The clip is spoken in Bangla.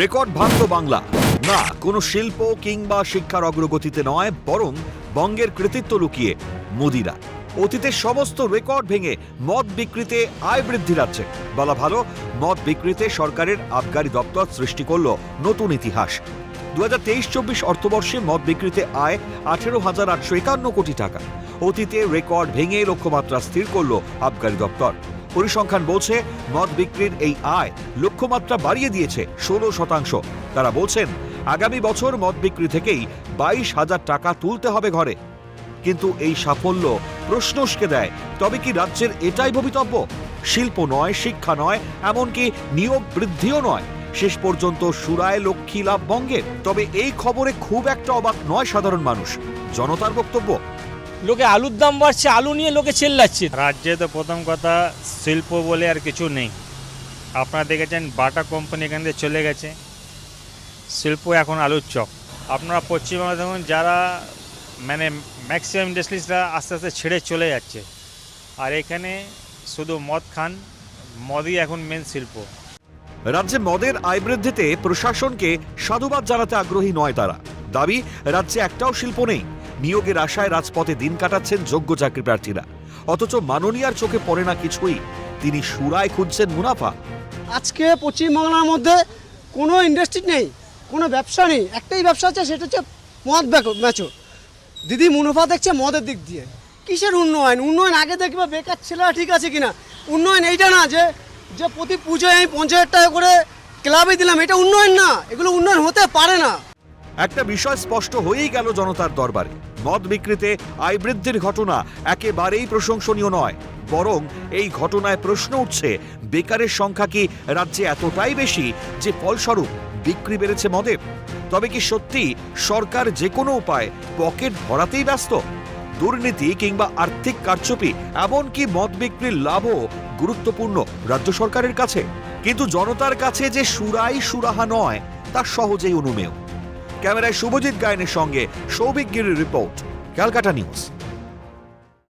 রেকর্ড ভাঙত বাংলা। না, কোনো শিল্প কিংবা শিক্ষার অগ্রগতিতে নয়, বরং বঙ্গের কৃতিত্ব লুকিয়ে মোদিরা। অতীতের সমস্ত রেকর্ড ভেঙে মদ বিক্রিতে আয় বৃদ্ধি রাজ্যে বলা ভালো, মদ বিক্রিতে সরকারের আবগারি দপ্তর সৃষ্টি করল নতুন ইতিহাস। দু হাজার তেইশ চব্বিশ অর্থবর্ষে মদ বিক্রিতে আয় আঠেরো হাজার আটশো একান্ন কোটি টাকা। অতীতে রেকর্ড ভেঙে লক্ষ্যমাত্রা স্থির করল আবগারি দপ্তর। পরিসংখ্যান বলছে, মদ বিক্রির এই আয় লক্ষ্যমাত্রা বাড়িয়ে দিয়েছে ষোলো শতাংশ। তারা বলছেন, আগামী বছর মদ বিক্রি থেকেই বাইশ হাজার টাকা তুলতে হবে ঘরে। কিন্তু এই সাফল্য প্রশ্ন উস্কে দেয়, তবে কি রাজ্যের এটাই ভবিতব্য? শিল্প নয়, শিক্ষা নয়, এমনকি নিয়োগ বৃদ্ধিও নয়। শেষ পর্যন্ত সুরায় লক্ষ্মী লাভ বঙ্গের। তবে এই খবরে খুব একটা অবাক নয় সাধারণ মানুষ। জনতার বক্তব্য লোকে আলুর দাম বাড়ছে আলু নিয়ে লোকে চেল্লাচ্ছে। রাজ্যে তো প্রথম কথা শিল্প বলে আর কিছু নেই। আপনারা দেখেছেন বাটা কোম্পানি এখান থেকে চলে গেছে। শিল্প এখন আলুর চপ। আপনারা পশ্চিমবঙ্গে দেখুন যারা মানে ম্যাক্সিমাম ইন্ডাস্ট্রিজরা আস্তে আস্তে ছেড়ে চলে যাচ্ছে। আর এখানে শুধু মদ খান মদই এখন মেন শিল্প। রাজ্যে মদের আয় বৃদ্ধিতে প্রশাসনকে সাধুবাদ জানাতে আগ্রহী নয় তারা। দাবি রাজ্যে একটাও শিল্প নেই। নিয়োগের আশায় রাজপথে দিন কাটাচ্ছেন যোগ্য চাকরি প্রার্থীরা। অথচ মাননীয়ার চোখে পড়ে না কিছুই। তিনি সুরায় খুঁজছেন মুনাফা। আজকে পশ্চিমবাংলার মধ্যে কোনো ইন্ডাস্ট্রি নেই, কোনো ব্যবসা নেই। একটাই ব্যবসা আছে, সেটা হচ্ছে মদ বেচো। দিদি মুনাফা দেখছে মদের দিক দিয়ে। কিসের উন্নয়ন? উন্নয়ন আগে দেখবে বেকার ছেলেরা ঠিক আছে কিনা? উন্নয়ন এইটা না যে যে প্রতি পুজোয় আমি পঞ্চাশ হাজার টাকা করে ক্লাবে দিলাম, এটা উন্নয়ন না। এগুলো উন্নয়ন হতে পারে না। একটা বিষয় স্পষ্ট হয়েই গেল জনতার দরবারে। মদ বিক্রিতে আয় বৃদ্ধির ঘটনা একেবারেই প্রশংসনীয় নয়, বরং এই ঘটনায় প্রশ্ন উঠছে, বেকারের সংখ্যা কি রাজ্যে এতটাই বেশি যে ফলস্বরূপ বিক্রি বেড়েছে মদের? তবে কি সত্যি সরকার যে কোনো উপায় পকেট ভরাতেই ব্যস্ত? দুর্নীতি কিংবা আর্থিক কারচুপি এমনকি মদ বিক্রির লাভও গুরুত্বপূর্ণ রাজ্য সরকারের কাছে? কিন্তু জনতার কাছে যে সুরাই সুরাহা নয়, তা সহজেই অনুমেয়। ক্যামেরায় শুভজিৎ গায়নের সঙ্গে সৌভিক গিরির রিপোর্ট ক্যালকাটা নিউজ।